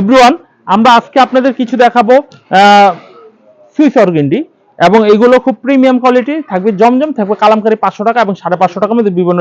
Everyone আমরা আজকে আপনাদের কিছু দেখাবো সুইস অর্গেন্ডি, এবং এগুলো খুব প্রিমিয়াম কোয়ালিটি থাকবে জমজম, থাকবে কালামকারি পাঁচশো টাকা এবং সাড়ে পাঁচশো টাকার মধ্যে বিভিন্ন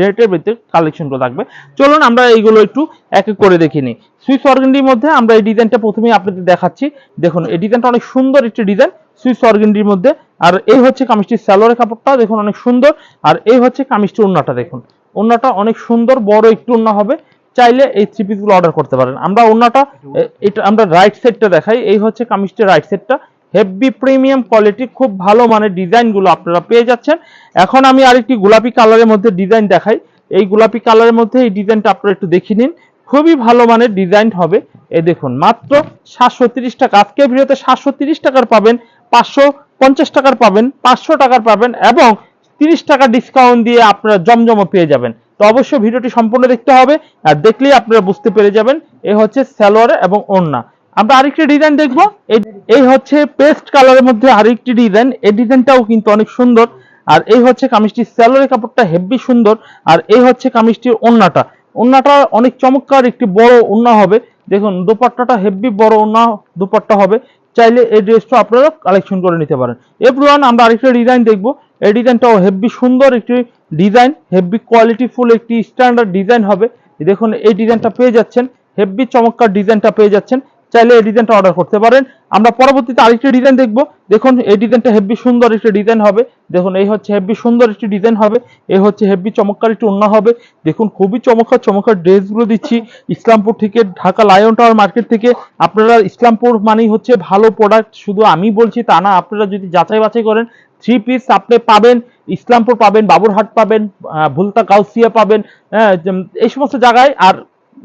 রেটের ভিত্তিতে কালেকশনগুলো থাকবে। চলুন আমরা এইগুলো একটু এক এক করে দেখে নিই। সুইস অর্গেন্ডির মধ্যে আমরা এই ডিজাইনটা প্রথমেই আপনাদের দেখাচ্ছি। দেখুন, এই ডিজাইনটা অনেক সুন্দর একটি ডিজাইন সুইস অর্গেন্ডির মধ্যে। আর এই হচ্ছে কামিজটির স্যালোরের কাপড়টা, দেখুন অনেক সুন্দর। আর এই হচ্ছে কামিজটির ওন্নাটা দেখুন। ওন্নাটা অনেক সুন্দর, বড় একটু ওন্না হবে। চাইলে এই থ্রি পিসগুলো অর্ডার করতে পারেন। আমরা ওন্নাটা এ- এটা আমরা রাইট সেটটা দেখাই। এই হচ্ছে কামিজটির রাইট সেটটা হেভি প্রিমিয়াম কোয়ালিটি খুব ভালো মানের ডিজাইনগুলো আপনারা পেয়ে যাচ্ছেন। এখন আমি আরেকটি গোলাপি কালারের মধ্যে ডিজাইন দেখাই। এই গোলাপি কালারের মধ্যে এই ডিজাইনটা আপনারা একটু দেখে নিন। খুবই ভালো মানের ডিজাইন হবে। এ দেখুন, মাত্র সাতশো তিরিশ টাকা। আজকে ভিডিওতে সাতশো তিরিশ টাকার পাবেন, পাঁচশো পঞ্চাশ টাকার পাবেন, পাঁচশো টাকার পাবেন এবং তিরিশ টাকা ডিসকাউন্ট দিয়ে আপনারা জমজমও পেয়ে যাবেন। তো অবশ্যই ভিডিওটি সম্পূর্ণ দেখতে হবে। আর দেখলেই আপনারা বুঝতে পেরে যাবেন, এ হচ্ছে স্যালোয়ার এবং ওড়না। আমরা আরেকটি ডিজাইন দেখব। এই- হচ্ছে পেস্ট কালারের মধ্যে আরেকটি ডিজাইন। এই ডিজাইনটাও কিন্তু অনেক সুন্দর। আর এই হচ্ছে কামিজটির স্যালোয়ারের কাপড়টা হেভি সুন্দর। আর এই হচ্ছে কামিজটির ওড়নাটা। ওড়নাটা অনেক চমৎকার একটি বড় ওড়না হবে। দেখুন, দোপাট্টাটা হেভি বড় ওড়না, দোপাট্টা হবে। চাইলে এই ড্রেসটা আপনারা কালেকশন করে নিতে পারেন। এভরিওয়ান আমরা আরেকটা ডিজাইন দেখব। এই ডিজাইনটাও হেভি সুন্দর একটি ডিজাইন হেভি কোয়ালিটি ফুল একটি স্ট্যান্ডার্ড ডিজাইন হবে। দেখুন, এই ডিজাইনটা পেয়ে যাচ্ছেন। হেভি চমৎকার ডিজাইনটা পেয়ে যাচ্ছেন। চাইলে এই ডিজাইনটা অর্ডার করতে পারেন। আমরা পরবর্তীতে আরেকটি ডিজাইন দেখব। দেখুন এই ডিজাইনটা হেভি সুন্দর একটি ডিজাইন হবে। দেখুন এই হচ্ছে হেভি সুন্দর একটি ডিজাইন হবে। এই হচ্ছে হেভি চমৎকার একটি ওড়না হবে। দেখুন খুবই চমৎকার চমৎকার ড্রেসগুলো দিচ্ছি। ইসলামপুর থেকে ঢাকা লায়ন টাওয়ার মার্কেট থেকে। আপনারা ইসলামপুর মানেই হচ্ছে ভালো প্রোডাক্ট শুধু আমি বলছি তা না আপনারা যদি যাচাই বাছাই করেন থ্রি পিস আপনি পাবেন ইসলামপুর পাবেন বাবুরহাট পাবেন ভুলতা কাউসিয়া পাবেন হ্যাঁ, এই সমস্ত জায়গায়। আর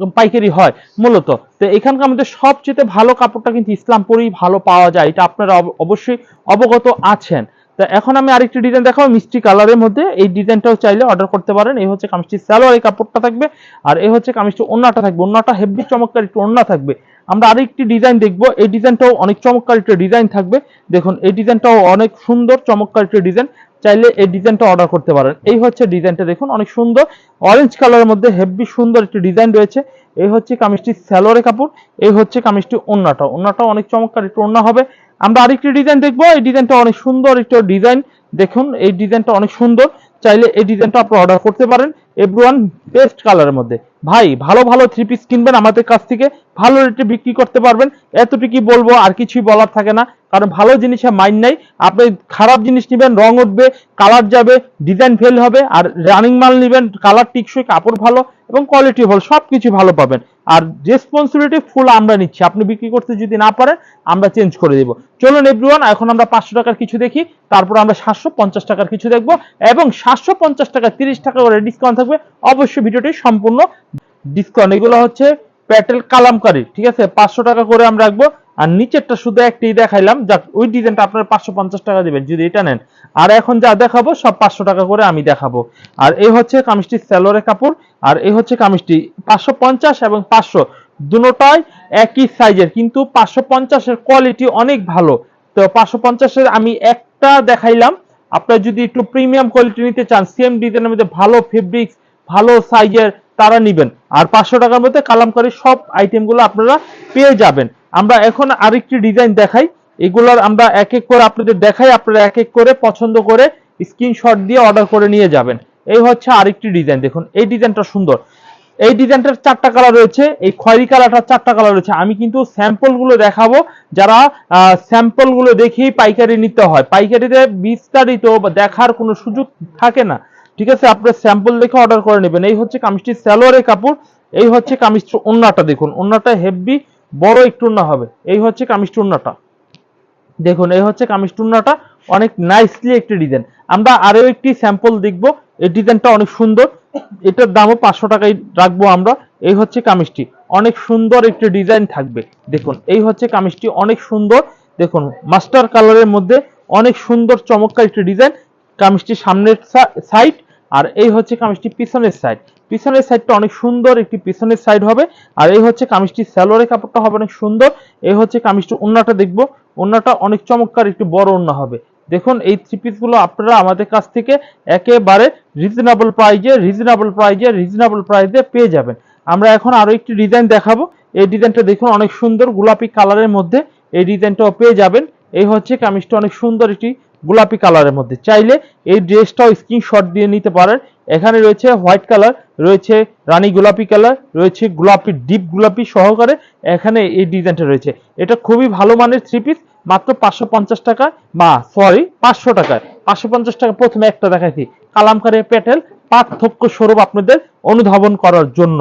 পাইকারি হয়, মূলত। তো এখানকার মধ্যে সবচেয়ে ভালো কাপড়টা কিন্তু ইসলামপুরেই ভালো পাওয়া যায়, এটা আপনারা অব- অবশ্যই অবগত আছেন। তো এখন আমি আরেকটি ডিজাইন দেখাবো, মিষ্টি কালারের মধ্যে। এই ডিজাইনটাও চাইলে অর্ডার করতে পারেন। এই হচ্ছে কামিজটি স্যালোয়ার এই কাপড়টা থাকবে, আর এই হচ্ছে কামিজটি ওন্নাটা থাকবে। ওন্নাটা হেভি চমৎকার একটু ওন্না থাকবে। আমরা আরেকটি ডিজাইন দেখব, এই ডিজাইনটাও অনেক চমৎকার একটা ডিজাইন থাকবে। দেখুন, এই ডিজাইনটাও অনেক সুন্দর চমৎকার একটা ডিজাইন। চাইলে এই ডিজাইনটা অর্ডার করতে পারেন। এই হচ্ছে ডিজাইনটা দেখুন, অনেক সুন্দর। অরেঞ্জ কালারের মধ্যে হেভি সুন্দর একটি ডিজাইন রয়েছে। এই হচ্ছে কামিজটি স্যালোরে কাপড়, এই হচ্ছে কামিজটি ওন্নাটা। ওন্নাটা অনেক চমৎকার একটু ওন্না হবে। আমরা আরেকটি ডিজাইন দেখব। এই ডিজাইনটা অনেক সুন্দর একটু ডিজাইন। দেখুন, এই ডিজাইনটা অনেক সুন্দর। চাইলে এই ডিজাইনটা আপনি অর্ডার করতে পারেন এভরিওয়ান বেস্ট কালারের মধ্যে। ভাই, ভালো ভালো থ্রি পিস কিনবেন আমাদের কাছ থেকে, ভালো রেটে বিক্রি করতে পারবেন। এতটুকুই বলব, আর কিছুই বলার থাকে না, কারণ ভালো জিনিসে মাইন্ড নাই। আপনি খারাপ জিনিস নেবেন, রং উঠবে কালার যাবে ডিজাইন ফেল হবে, আর রানিং মাল নেবেন কালার টিকসই, কাপড় ভালো এবং কোয়ালিটি ভালো সব কিছু ভালো পাবেন। আর রেসপন্সিবিলিটি ফুল আমরা নিচ্ছি। আপনি বিক্রি করতে যদি না পারেন, আমরা চেঞ্জ করে দেব। চলুন এভরিওয়ান এখন আমরা পাঁচশো টাকার কিছু দেখি। তারপর আমরা সাতশো পঞ্চাশ টাকার কিছু দেখব এবং সাতশো পঞ্চাশ টাকা, তিরিশ টাকা করে ডিসকাউন্ট থাকবে। অবশ্যই ভিডিওটি সম্পূর্ণ ডিসকাউন্ট এগুলো হচ্ছে প্যাটেল কালামকারি, ঠিক আছে? পাঁচশো টাকা করে আমরা রাখব। আর নিচেরটা শুধু একটি দেখাইলাম। যাক, ওই ডিজাইনটা আপনার পাঁচশো পঞ্চাশ টাকা দেবেন, যদি এটা নেন। আর এখন যা দেখাবো, সব পাঁচশো টাকা করে আমি দেখাবো। আর এই হচ্ছে কামিজটি স্যালোরে কাপড়, আর এই হচ্ছে কামিজটি পাঁচশো পঞ্চাশ এবং পাঁচশো। দুটোটাই একই সাইজের কিন্তু পাঁচশো পঞ্চাশের কোয়ালিটি অনেক ভালো। তো পাঁচশো পঞ্চাশের আমি একটা দেখাইলাম। আপনার যদি একটু প্রিমিয়াম কোয়ালিটি নিতে চান সেম ডিজাইনের মধ্যে ভালো ফেব্রিক্স ভালো সাইজের তারা নিবেন। আর পাঁচশো টাকার মধ্যে কালামকারী সব আইটেমগুলো আপনারা পেয়ে যাবেন। আমরা এখন আরেকটি ডিজাইন দেখাই। এগুলোর আমরা এক এক করে আপনাদের দেখাই, আপনারা এক এক করে পছন্দ করে স্ক্রিনশট দিয়ে অর্ডার করে নিয়ে যাবেন। এই হচ্ছে আরেকটি ডিজাইন দেখুন, এই ডিজাইনটা সুন্দর। এই ডিজাইনটার চারটা কালার রয়েছে, এই খয়েরি কালারটার চারটা কালার রয়েছে। আমি কিন্তু স্যাম্পলগুলো দেখাবো, যারা স্যাম্পলগুলো দেখেই পাইকারি নিতে হয়। পাইকারিতে বিস্তারিত দেখার কোনো সুযোগ থাকে না। ঠিক আছে, আপনার স্যাম্পল দেখে অর্ডার করে নেবেন। এই হচ্ছে কামিজটি স্যালোয়ারের কাপড়, এই হচ্ছে কামিজটি ওন্নাটা, দেখুন, ওন্নাটা হেভি বড় একটু ওন্না হবে। এই হচ্ছে কামিজটি ওন্নাটা। দেখুন, এই হচ্ছে কামিজ টুন্নাটা অনেক নাইসলি একটি ডিজাইন আমরা আরও একটি স্যাম্পল দেখব। এই ডিজাইনটা অনেক সুন্দর। এটার দামও পাঁচশো টাকায় রাখব আমরা। এই হচ্ছে কামিজটি। অনেক সুন্দর একটি ডিজাইন থাকবে। দেখুন, এই হচ্ছে কামিজটি অনেক সুন্দর। দেখুন মাস্টার কালারের মধ্যে অনেক সুন্দর চমৎকার একটি ডিজাইন কামিজটি সামনের সাইড আর এই হচ্ছে কামিজটি পিছনের সাইড পিছনের সাইডটা অনেক সুন্দর একটি পিছনের সাইড হবে। আর এই হচ্ছে কামিজটি স্যালোয়ারের কাপড়টা হবে অনেক সুন্দর। এই হচ্ছে কামিজটি ওন্নাটা দেখব। ওন্নাটা অনেক চমৎকার একটি বড় ওন্না হবে। দেখুন, এই থ্রি পিসগুলো আপনারা আমাদের কাছ থেকে একেবারে রিজনেবল প্রাইজে রিজনেবল প্রাইজে রিজনেবল প্রাইজে পেয়ে যাবেন। আমরা এখন আরও একটি ডিজাইন দেখাবো। এই ডিজাইনটা দেখুন, অনেক সুন্দর গোলাপি কালারের মধ্যে এই ডিজাইনটাও পেয়ে যাবেন। এই হচ্ছে কামিজটা অনেক সুন্দর একটি গোলাপি কালারের মধ্যে। চাইলে এই ড্রেসটাও স্ক্রিনশট দিয়ে নিতে পারেন। এখানে রয়েছে হোয়াইট কালার রয়েছে রানী গোলাপি কালার রয়েছে গোলাপি ডিপ গোলাপি সহকারে এখানে এই ডিজাইনটা রয়েছে। এটা খুবই ভালো মানের থ্রি পিস মাত্র পাঁচশো পঞ্চাশ টাকা, বা সরি পাঁচশো টাকায় পাঁচশো পঞ্চাশ টাকা প্রথমে একটা দেখাইছি, কালামকারে প্যাটেল, পার্থক্য স্বরূপ আপনাদের অনুধাবন করার জন্য।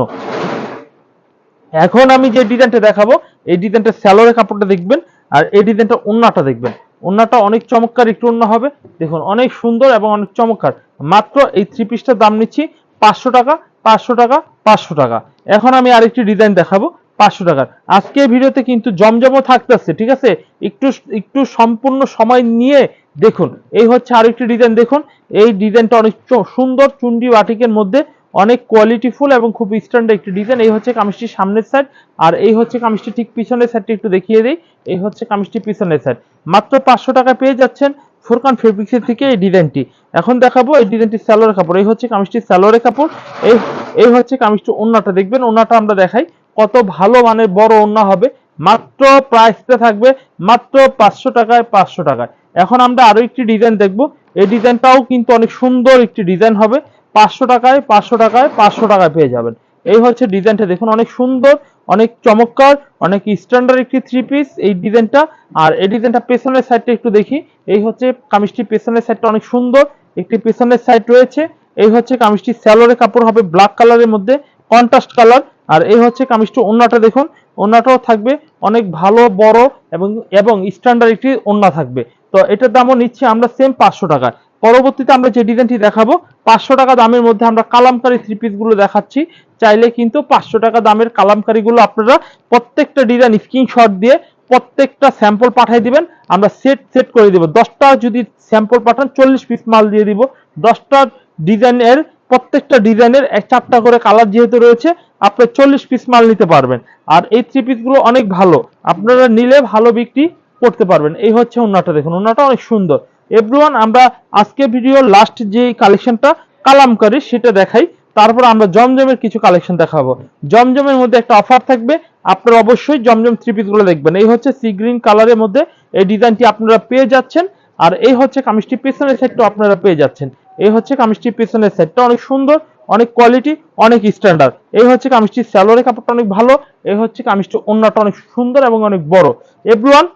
এখন আমি যে ডিজাইনটা দেখাবো, এই ডিজাইনটা স্যালোরে কাপড়টা দেখবেন, আর এই ডিজাইনটা ওন্নাটা দেখবেন। ওন্নাটা অনেক চমৎকার, একটু অন্য হবে। দেখুন, অনেক সুন্দর এবং অনেক চমৎকার। মাত্র এই থ্রি পিসটার দাম নিচ্ছি পাঁচশো টাকা পাঁচশো টাকা পাঁচশো টাকা। এখন আমি আরেকটি ডিজাইন দেখাবো, পাঁচশো টাকার। আজকে ভিডিওতে কিন্তু জমজমও থাকতেছে, ঠিক আছে? একটু একটু সম্পূর্ণ সময় নিয়ে দেখুন। এই হচ্ছে আরেকটি ডিজাইন দেখুন। এই ডিজাইনটা অনেক সুন্দর চুন্ডি বাটিকের মধ্যে অনেক কোয়ালিটিফুল এবং খুব স্ট্যান্ডার্ড একটি ডিজাইন এই হচ্ছে কামিজটির সামনের সাইড আর এই হচ্ছে কামিজটি ঠিক পিছনের সাইডটি একটু দেখিয়ে দিই। এই হচ্ছে কামিজটি পিছনের সাইড মাত্র পাঁচশো টাকা পেয়ে যাচ্ছেন ফোরকান ফেব্রিক্সের থেকে এই ডিজাইনটি এখন দেখাবো এই ডিজাইনটি স্যালোয়ার কাপড়। এই হচ্ছে কামিজটি স্যালোয়ারের কাপড়। এই এই হচ্ছে কামিজটি ওন্নাটা। দেখবেন ওন্নাটা আমরা দেখাই। কত ভালো মানের বড় ওন্না হবে। মাত্র প্রাইসটা থাকবে মাত্র পাঁচশো টাকায় পাঁচশো টাকায়। এখন আমরা আরও একটি ডিজাইন দেখব। এই ডিজাইনটাও কিন্তু অনেক সুন্দর একটি ডিজাইন হবে। পাঁচশো টাকায় পাঁচশো টাকায় পাঁচশো টাকায় পেয়ে যাবেন। এই হচ্ছে ডিজাইনটা। দেখুন, অনেক সুন্দর, অনেক চমৎকার, অনেক স্ট্যান্ডার্ড একটি থ্রি পিস এই ডিজাইনটা। আর এই ডিজাইনটা পেছনের সাইডটা একটু দেখি। এই হচ্ছে কামিজটি পেছনের সাইডটা অনেক সুন্দর। একটি পেছনের সাইড রয়েছে। এই হচ্ছে কামিজটি স্যালোরে কাপড় হবে ব্ল্যাক কালারের মধ্যে কন্ট্রাস্ট কালার আর এই হচ্ছে কামিজটি ওন্নাটা, দেখুন। ওন্নাটাও থাকবে অনেক ভালো, বড় এবং এবং স্ট্যান্ডার্ড একটি ওন্না থাকবে। তো এটার দামও নিচ্ছি আমরা সেম পাঁচশো টাকা পরবর্তীতে আমরা যে ডিজাইনটি দেখাবো, পাঁচশো টাকা দামের মধ্যে আমরা কালামকারি থ্রি পিসগুলো দেখাচ্ছি। চাইলে কিন্তু পাঁচশো টাকা দামের কালামকারি গুলো আপনারা প্রত্যেকটা ডিজাইন স্ক্রিনশট দিয়ে প্রত্যেকটা স্যাম্পল পাঠিয়ে দিবেন। আমরা সেট সেট করে দিব। দশটা যদি স্যাম্পল পাঠান, চল্লিশ পিস মাল দিয়ে দিব। দশটা ডিজাইনের প্রত্যেকটা ডিজাইনের এক চারটা করে কালার যেহেতু রয়েছে, আপনি চল্লিশ পিস মাল নিতে পারবেন। আর এই থ্রি পিসগুলো অনেক ভালো। আপনারা নিলে ভালো বিক্রি করতে পারবেন। এই হচ্ছে ওন্নাটা দেখুন ওন্নাটা অনেক সুন্দর। এভরিওয়ান আমরা আজকে ভিডিও লাস্ট যে কালেকশনটা কালামকারি, সেটা দেখাই। তারপর আমরা জমজমের কিছু কালেকশন দেখাবো। জমজমের মধ্যে একটা অফার থাকবে। আপনারা অবশ্যই জমজম থ্রি পিসগুলো দেখবেন। এই হচ্ছে সি গ্রিন কালারের মধ্যে এই ডিজাইনটি আপনারা পেয়ে যাচ্ছেন। আর এই হচ্ছে কামিজটি পেছনের সেটটা আপনারা পেয়ে যাচ্ছেন। এই হচ্ছে কামিজটির পেছনের সেটটা অনেক সুন্দর, অনেক কোয়ালিটি অনেক স্ট্যান্ডার্ড এই হচ্ছে কামিজটির স্যালোরে কাপড়টা অনেক ভালো, এই হচ্ছে কামিজটি অন্যটা অনেক সুন্দর এবং অনেক বড়। এভরিওয়ান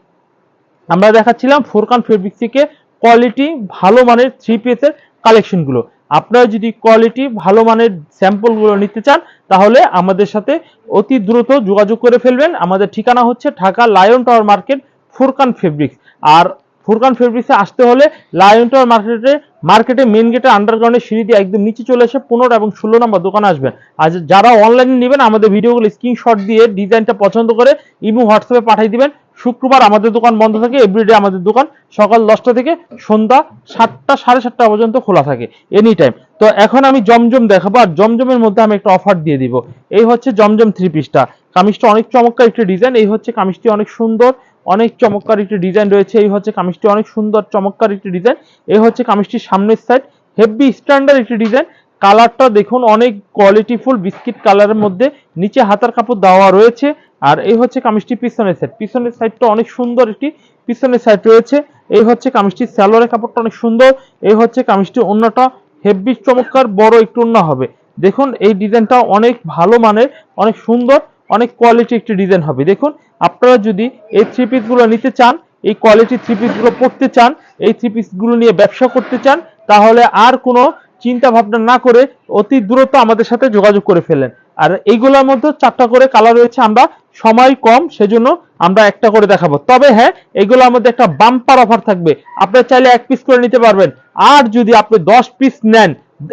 আমরা দেখাচ্ছিলাম ফোরকান ফেব্রিক থেকে কোয়ালিটি ভালো মানের থ্রি পিসের কালেকশনগুলো আপনারা যদি কোয়ালিটি ভালো মানের স্যাম্পলগুলো নিতে চান, তাহলে আমাদের সাথে অতি দ্রুত যোগাযোগ করে ফেলবেন। আমাদের ঠিকানা হচ্ছে Dhaka Lion Tower Market Furqan Fabrics আর ফুরকান ফেব্রিক্সে আসতে হলে লায়ন টাওয়ার মার্কেটে মার্কেটে মেন গেটে আন্ডারগ্রাউন্ডের সিঁড়ি দিয়ে একদম নিচে চলে এসে পনেরো এবং ষোলো নম্বর দোকানে আসবেন। আর যারা অনলাইনে নেবেন, আমাদের ভিডিওগুলো স্ক্রিনশট দিয়ে ডিজাইনটা পছন্দ করে ইমো হোয়াটসঅ্যাপে পাঠিয়ে দিবেন। শুক্রবার আমাদের দোকান বন্ধ থাকে এভরিডে আমাদের দোকান সকাল দশটা থেকে সন্ধ্যা সাতটা, সাড়ে সাতটা পর্যন্ত খোলা থাকে এনি টাইম তো এখন আমি জমজম দেখাবো আর জমজমের মধ্যে আমি একটা অফার দিয়ে দিব। এই হচ্ছে জমজম থ্রি পিসটা কামিজটা অনেক চমৎকার একটি ডিজাইন এই হচ্ছে কামিজটি অনেক সুন্দর, অনেক চমৎকার একটি ডিজাইন রয়েছে, এই হচ্ছে কামিজটি অনেক সুন্দর, চমৎকার একটি ডিজাইন এই হচ্ছে কামিজটির সামনের সাইড হেভি স্ট্যান্ডার্ড একটি ডিজাইন কালারটা দেখুন, অনেক কোয়ালিটিফুল বিস্কিট কালারের মধ্যে, নিচে হাতার কাপড় দেওয়া রয়েছে। আর এই হচ্ছে কামিজটি পিছনের সাইড পিছনের সাইডটা অনেক সুন্দর একটি পিছনের সাইড রয়েছে। এই হচ্ছে কামিজটি স্যালোয়ারের কাপড়টা অনেক সুন্দর। এই হচ্ছে কামিজটি অন্যটা হেভি চমৎকার, বড় একটু অন্য হবে। দেখুন, এই ডিজাইনটা অনেক ভালো মানের, অনেক সুন্দর, অনেক কোয়ালিটি একটি ডিজাইন হবে। দেখুন, আপনারা যদি এই থ্রি পিসগুলো নিতে চান, এই কোয়ালিটি থ্রি পিসগুলো পড়তে চান, এই থ্রি পিসগুলো নিয়ে ব্যবসা করতে চান, তাহলে আর কোনো চিন্তা ভাবনা না করে অতি দ্রুত আমাদের সাথে যোগাযোগ করে ফেলেন আর এইগুলোর মধ্যে চারটা করে কালার রয়েছে আমরা, সময় কম, সেজন্য আমরা একটা করে দেখাবো। তবে হ্যাঁ এগুলোর মধ্যে একটা বাম্পার অফার থাকবে। আপনারা চাইলে এক পিস করে নিতে পারবেন। আর যদি আপনি দশ পিস নেন,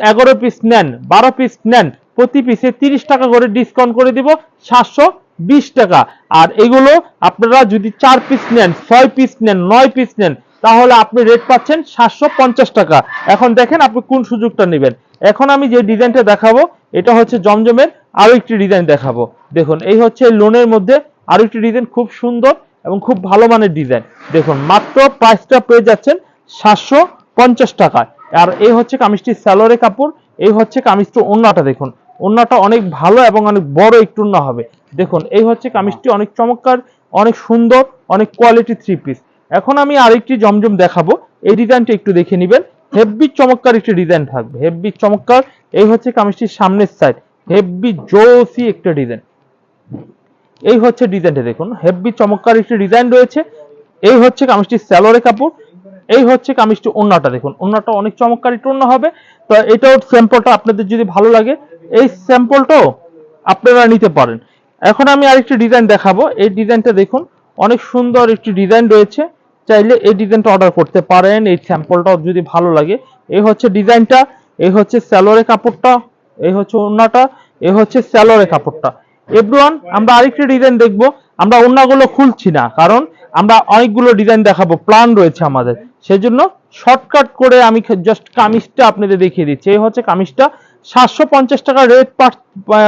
এগারো পিস নেন, বারো পিস নেন, প্রতি পিসে তিরিশ টাকা করে ডিসকাউন্ট করে দিব, সাতশো বিশ টাকা। আর এগুলো আপনারা যদি চার পিস নেন, ছয় পিস নেন, নয় পিস নেন তাহলে আপনি রেট পাচ্ছেন সাতশো পঞ্চাশ টাকা। এখন দেখেন আপনি কোন সুযোগটা নেবেন। এখন আমি যে ডিজাইনটা দেখাবো, এটা হচ্ছে জমজমের আরও একটি ডিজাইন দেখাবো। দেখুন, এই হচ্ছে লোনের মধ্যে আরও একটি ডিজাইন খুব সুন্দর এবং খুব ভালো মানের ডিজাইন। দেখুন, মাত্র প্রাইসটা পেয়ে যাচ্ছেন সাতশো পঞ্চাশ টাকায়। আর এই হচ্ছে কামিজটির স্যালোরে কাপড়, এই হচ্ছে কামিজটির ওন্নাটা দেখুন। ওন্নাটা অনেক ভালো এবং অনেক বড় একটু ওন্না হবে। দেখুন, এই হচ্ছে কামিজটি অনেক চমৎকার, অনেক সুন্দর, অনেক কোয়ালিটি থ্রি পিস এখন আমি আরেকটি জমজম দেখাবো। এই ডিজাইনটা একটু দেখে নেবেন। হেভি চমৎকার একটি ডিজাইন থাকবে। হেভি চমৎকার, এই হচ্ছে কামিজটির সামনের সাইড হেভি জোসি একটা ডিজাইন। এই হচ্ছে ডিজাইনটা দেখুন। হেভি চমৎকার একটি ডিজাইন রয়েছে। এই হচ্ছে কামিজটির স্যালোরে কাপড়। এই হচ্ছে কামিজটি ওন্নাটা দেখুন। ওন্নাটা অনেক চমৎকার একটু ওন্না হবে। তো এটাও স্যাম্পলটা আপনাদের যদি ভালো লাগে, এই স্যাম্পলটাও আপনারা নিতে পারেন। এখন আমি আরেকটি ডিজাইন দেখাবো। এই ডিজাইনটা দেখুন। অনেক সুন্দর একটি ডিজাইন রয়েছে। চাইলে এই ডিজাইনটা অর্ডার করতে পারেন, এই স্যাম্পলটাও যদি ভালো লাগে। এই হচ্ছে ডিজাইনটা, এই হচ্ছে স্যালোরে কাপড়টা, এই হচ্ছে ওন্নাটা এই হচ্ছে স্যালোরে কাপড়টা। এভরিওয়ান, আমরা আরেকটি ডিজাইন দেখব। আমরা ওন্নাগুলো খুলছি না, কারণ আমরা অনেকগুলো ডিজাইন দেখাবো, প্ল্যান রয়েছে আমাদের। সেজন্য শর্টকাট করে আমি জাস্ট কামিজটা আপনাদের দেখিয়ে দিচ্ছি। এই হচ্ছে কামিজটা, সাতশো পঞ্চাশ টাকা রেট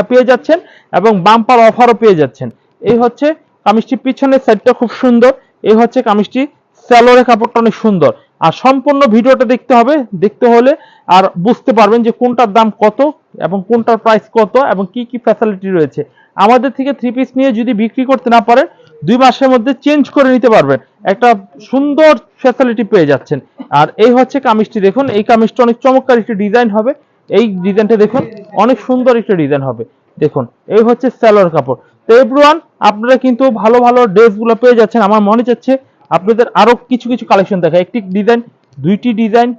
পেয়ে যাচ্ছেন এবং বাম্পার অফারও পেয়ে যাচ্ছেন। এই হচ্ছে কামিজটি পিছনের সাইডটা খুব সুন্দর। এই হচ্ছে কামিজটি স্যালোরে কাপড়টা অনেক সুন্দর। আর সম্পূর্ণ ভিডিওটা দেখতে হবে, দেখতে হলে আর বুঝতে পারবেন যে কোনটার দাম কত এবং কোনটার প্রাইস কত এবং কি কি ফ্যাসিলিটি রয়েছে। আমাদের থেকে থ্রি পিস নিয়ে যদি বিক্রি করতে না পারেন, দুই মাসের মধ্যে চেঞ্জ করে নিতে পারবেন। একটা সুন্দর ফ্যাসিলিটি পেয়ে যাচ্ছেন। আর এই হচ্ছে কামিজটি, দেখুন, এই কামিজটা অনেক চমৎকার একটি ডিজাইন হবে। এই ডিজাইনটা দেখুন, অনেক সুন্দর একটা ডিজাইন হবে। দেখুন, এই হচ্ছে স্যালোর কাপড়। তো এভরিওয়ান আপনারা কিন্তু ভালো ভালো ড্রেসগুলো পেয়ে যাচ্ছেন। আমার মনে যাচ্ছে আপনাদের আরও কিছু কিছু কালেকশন দেখা একটি ডিজাইন দুইটি ডিজাইন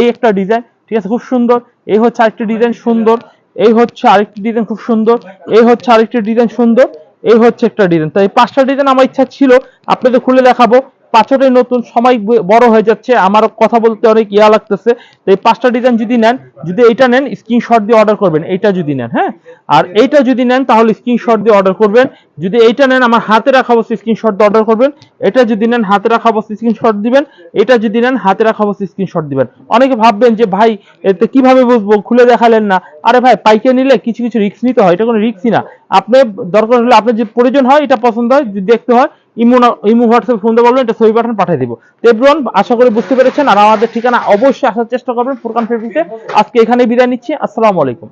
এই একটা ডিজাইন ঠিক আছে, খুব সুন্দর। এই হচ্ছে আরেকটি ডিজাইন সুন্দর। এই হচ্ছে আরেকটি ডিজাইন খুব সুন্দর। এই হচ্ছে আরেকটি ডিজাইন সুন্দর। এই হচ্ছে একটা ডিজাইন তো এই পাঁচটা ডিজাইন আমার ইচ্ছা ছিল, আপনাদের খুলে দেখাবো। পাঁচটাই নতুন সময় বড় হয়ে যাচ্ছে। আমার কথা বলতে অনেক ইয়া লাগতেছে। তো এই পাঁচটা ডিজাইন যদি নেন, যদি এটা নেন স্ক্রিনশট দিয়ে অর্ডার করবেন। এইটা যদি নেন হ্যাঁ? আর এইটা যদি নেন, তাহলে স্ক্রিনশট দিয়ে অর্ডার করবেন। যদি এইটা নেন, আমার হাতে রাখা অবশ্যই স্ক্রিনশট দিয়ে অর্ডার করবেন। এটা যদি নেন, হাতে রাখা অবশ্যই স্ক্রিনশট দিবেন। এটা যদি নেন, হাতে রাখা অবশ্যই স্ক্রিনশট দিবেন। অনেকে ভাববেন যে, ভাই, এতে কীভাবে বুঝব? খুলে দেখালেন না। আরে ভাই পাইকে নিলে কিছু কিছু রিস্ক নিতে হয়। এটা কোনো রিস্কই না। আপনি দরকার হলে আপনার যে প্রয়োজন হয়, এটা পছন্দ হয় দেখতে হয় ইমো ইমো হোয়াটসঅ্যাপে ফোন দিয়ে বলবেন এটা ছবি পাঠান পাঠিয়ে দিব। তো আশা করি বুঝতে পেরেছেন। আর আমাদের ঠিকানা অবশ্যই আসার চেষ্টা করবেন ফুরকান ফেব্রিক্সে আজকে এখানে বিদায় নিচ্ছি। আসসালামু আলাইকুম।